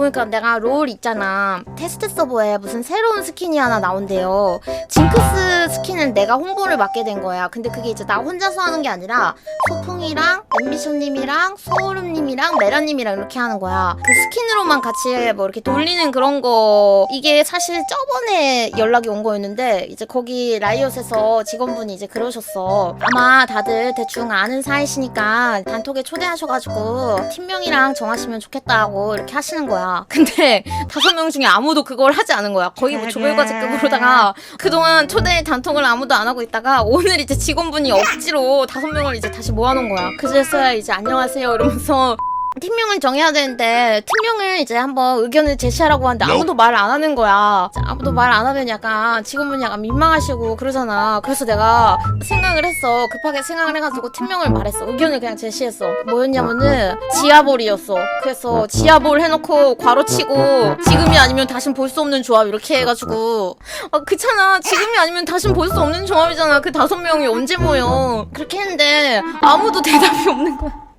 그러니까 내가 롤 있잖아. 테스트 서버에 무슨 새로운 스킨이 하나 나온대요. 징크스 스킨은 내가 홍보를 맡게 된 거야. 근데 그게 이제 나 혼자서 하는 게 아니라 소풍이랑 엠비션님이랑 소울음님이랑 메라님이랑 이렇게 하는 거야. 그 스킨으로만 같이 뭐 이렇게 돌리는 그런 거 이게 사실 저번에 연락이 온 거였는데 이제 거기 라이엇에서 직원분이 이제 그러셨어. 아마 다들 대충 아는 사이시니까 단톡에 초대하셔가지고 팀명이랑 정하시면 좋겠다고 이렇게 하시는 거야. 근데 다섯 명 중에 아무도 그걸 하지 않은 거야. 거의 뭐 조별과제급으로다가 그동안 초대 단톡을 아무도 안 하고 있다가 오늘 이제 직원분이 억지로 다섯 명을 이제 다시 모아놓은 거야. 그제서야 이제 안녕하세요 이러면서 팀명을 정해야 되는데 팀명을 이제 한번 의견을 제시하라고 하는데 아무도 말안 하는 거야. 아무도 말 안 하면 약간 직원분이 약간 민망하시고 그러잖아. 그래서 내가 생각을 했어. 급하게 생각을 해가지고 팀명을 말했어. 의견을 그냥 제시했어. 뭐였냐면은 지하볼이었어. 그래서 지하볼 해놓고 괄호치고 지금이 아니면 다신 볼 수 없는 조합 이렇게 해가지고 아 그렇잖아. 지금이 아니면 다신 볼 수 없는 조합이잖아. 그 다섯 명이 언제 모여? 그렇게 했는데 아무도 대답이 없는 거야.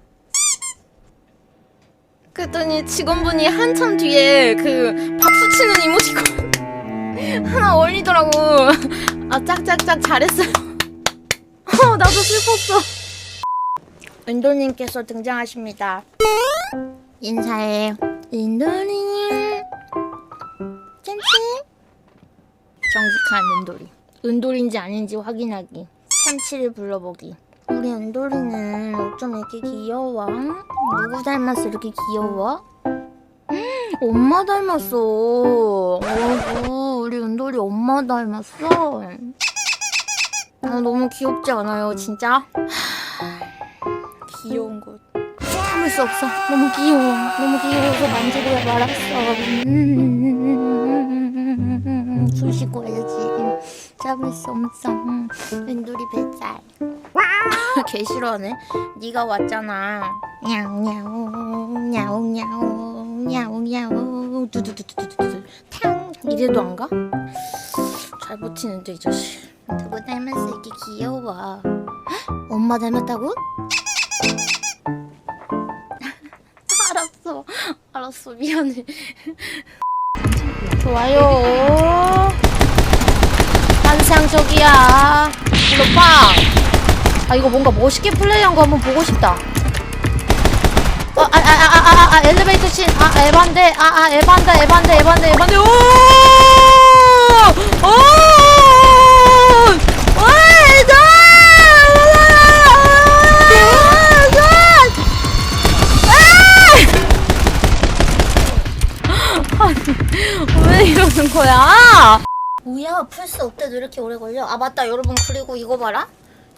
그랬더니 직원분이 한참 뒤에 그 박수 치는 이모티콘 하나 올리더라고. 아 짝짝짝 잘했어요. 어 나도 슬펐어. 은돌님께서 등장하십니다. 인사해. 은돌님. 짠치. 정직한 은돌이. 은돌인지 아닌지 확인하기. 참치를 불러보기. 우리 은돌이는 어쩜 이렇게 귀여워? 누구 닮았어 이렇게 귀여워? 엄마 닮았어. 어구, 우리 은돌이 엄마 닮았어. 아, 너무 귀엽지 않아요, 진짜? 귀여운 것. 참을 수 없어. 너무 귀여워. 너무 귀여워서 만지고 말았어. 음, 숨 쉬고 해야지. 참을 수 없어. 음, 은돌이 뱃살. 개 싫어하네. 네가 왔잖아. 냐옹냐옹 냐옹냐옹 냐옹냐옹 두두두두두두 탕 이래도 안 가? 잘 버티는데 이 자식. 누구 닮았어 이렇게 귀여워. 헉? 엄마 닮았다고? 알았어. 알았어. 미안해. 좋아요. 환상적이야. 물로빵. 아 이거 뭔가 멋있게 플레이한 거 한번 보고 싶다. 어, 아, 아, 아, 아, 아, 아, 엘리베이터 씬, 아, 에반데, 아, 아, 에반다, 에반데, 에반데, 에반데, 오, 오, 오, 에다, 왜 이러는 거야? 뭐야, 플스 업데이트 이렇게 오래 걸려? 아, 맞다, 여러분, 그리고 이거 봐라.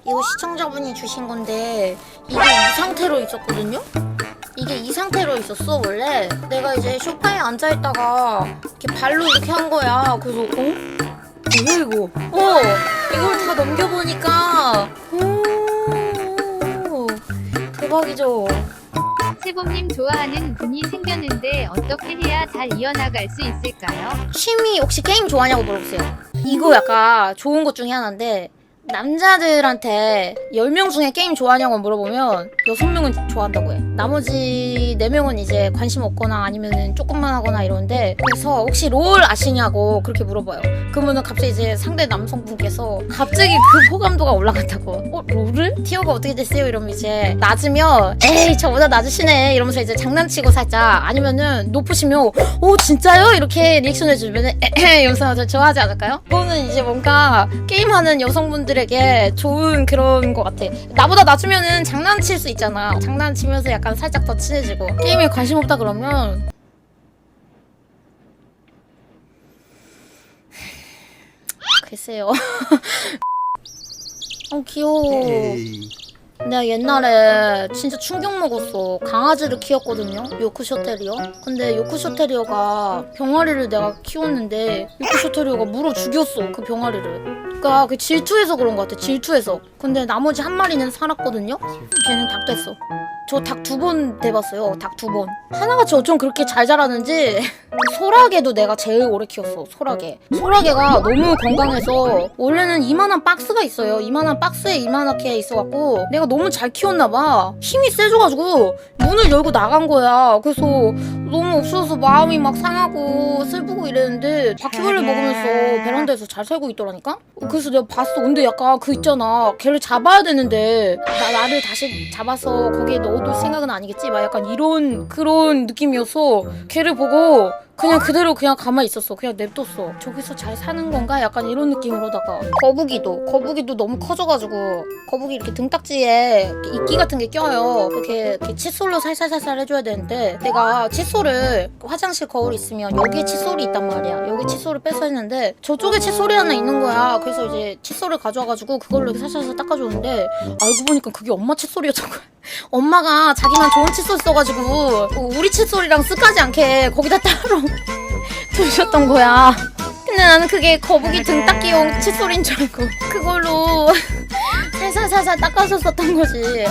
이거 시청자분이 주신 건데 이게 이 상태로 있었거든요? 이게 이 상태로 있었어 원래 내가 이제 소파에 앉아있다가 이렇게 발로 이렇게 한 거야 그래서 어? 뭐야 이거 어 이걸 다 넘겨보니까 오 대박이죠 세범님 좋아하는 분이 생겼는데 어떻게 해야 잘 이어나갈 수 있을까요? 취미 혹시 게임 좋아하냐고 물어보세요 이거 약간 좋은 것 중에 하나인데 남자들한테 10명 중에 게임 좋아하냐고 물어보면 6명은 좋아한다고 해. 나머지 4명은 이제 관심 없거나 아니면 조금만 하거나 이러는데 그래서 혹시 롤 아시냐고 그렇게 물어봐요. 그러면은 갑자기 이제 상대 남성분께서 갑자기 그 호감도가 올라간다고. 어, 롤을? 티어가 어떻게 됐어요? 이러면 이제 낮으면 에이 저보다 낮으시네 이러면서 이제 장난치고 살짝 아니면은 높으시면 오 진짜요? 이렇게 리액션 해주면은 에헤 이러면서 저 좋아하지 않을까요? 그거는 이제 뭔가 게임하는 여성분들 에게 좋은 그런 것 같아. 나보다 낮으면은 장난칠 수 있잖아. 장난치면서 약간 살짝 더 친해지고 게임에 관심 없다 그러면 글쎄요. 어 귀여워. 내가 옛날에 진짜 충격 먹었어. 강아지를 키웠거든요. 요크셔 테리어. 근데 요크셔 테리어가 병아리를 내가 키웠는데 요크셔 테리어가 물어 죽였어. 그 병아리를. 그러니까 그 질투해서 그런 것 같아. 질투해서. 근데 나머지 한 마리는 살았거든요. 걔는 닭 됐어. 저 닭 두 번 돼봤어요. 닭 두 번. 하나같이 어쩜 그렇게 잘 자라는지 소라게도 내가 제일 오래 키웠어. 소라게. 소라게가 너무 건강해서 원래는 이만한 박스가 있어요. 이만한 박스에 이만하게 있어갖고 내가 너무 잘 키웠나 봐. 힘이 세져가지고 문을 열고 나간 거야. 그래서 너무 없어서 마음이 막 상하고 슬프고 이랬는데 바퀴벌레 먹으면서 베란다에서 잘 살고 있더라니까. 그래서 내가 봤어. 근데 약간 그 있잖아. 걔를 잡아야 되는데 나 나를 다시 잡아서 거기에 넣어둘 생각은 아니겠지. 막 약간 이런 그런 느낌이어서 걔를 보고 그냥 그대로 그냥 가만히 있었어. 그냥 냅뒀어. 저기서 잘 사는 건가? 약간 이런 느낌으로다가 거북이도 거북이도 너무 커져가지고 거북이 이렇게 등딱지에 이렇게 이끼 같은 게 껴요. 이렇게, 이렇게 칫솔로 살살살살 해줘야 되는데 내가 칫솔을 화장실 거울 있으면 여기에 칫솔이 있단 말이야. 여기 칫솔을 빼서 했는데 저쪽에 칫솔이 하나 있는 거야. 그래서 이제 칫솔을 가져와가지고 그걸로 이렇게 살살살 닦아줬는데 알고 보니까 그게 엄마 칫솔이었던 거야. 엄마가 자기만 좋은 칫솔 써가지고 우리 칫솔이랑 쓱하지 않게 거기다 따로 두셨던 거야. 근데 나는 그게 거북이 등 닦기용 칫솔인 줄 알고 그걸로 살살살살 닦아서 썼던 거지.